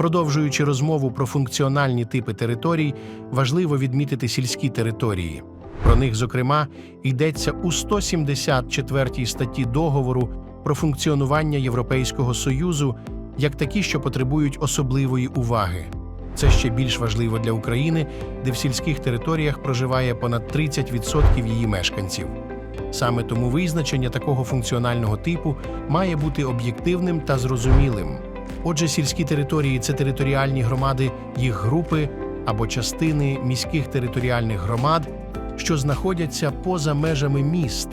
Продовжуючи розмову про функціональні типи територій, важливо відмітити сільські території. Про них, зокрема, йдеться у 174 статті договору про функціонування Європейського Союзу як такі, що потребують особливої уваги. Це ще більш важливо для України, де в сільських територіях проживає понад 30% її мешканців. Саме тому визначення такого функціонального типу має бути об'єктивним та зрозумілим. Отже, сільські території це територіальні громади, їх групи або частини міських територіальних громад, що знаходяться поза межами міст,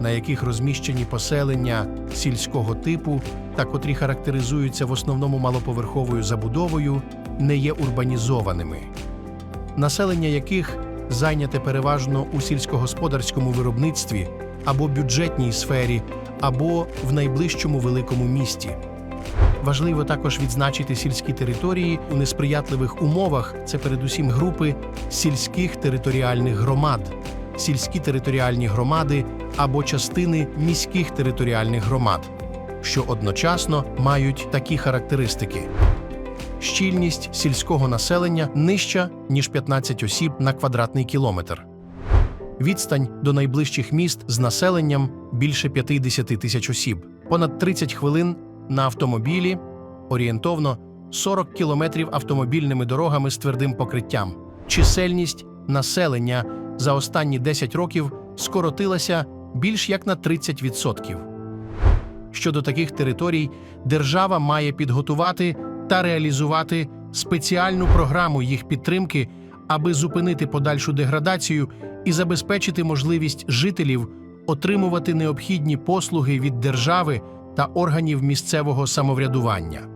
на яких розміщені поселення сільського типу та котрі характеризуються в основному малоповерховою забудовою, не є урбанізованими населення яких зайняте переважно у сільськогосподарському виробництві або бюджетній сфері, або в найближчому великому місті. Важливо також відзначити сільські території у несприятливих умовах. Це передусім групи сільських територіальних громад, сільські територіальні громади або частини міських територіальних громад, що одночасно мають такі характеристики щільність сільського населення нижча, ніж 15 осіб на квадратний кілометр. Відстань до найближчих міст з населенням більше 50 тисяч осіб, понад 30 хвилин на автомобілі, орієнтовно 40 кілометрів автомобільними дорогами з твердим покриттям. Чисельність населення за останні 10 років скоротилася більш як на 30%. Щодо таких територій, держава має підготувати та реалізувати спеціальну програму їх підтримки, аби зупинити подальшу деградацію і забезпечити можливість жителів отримувати необхідні послуги від держави та органів місцевого самоврядування.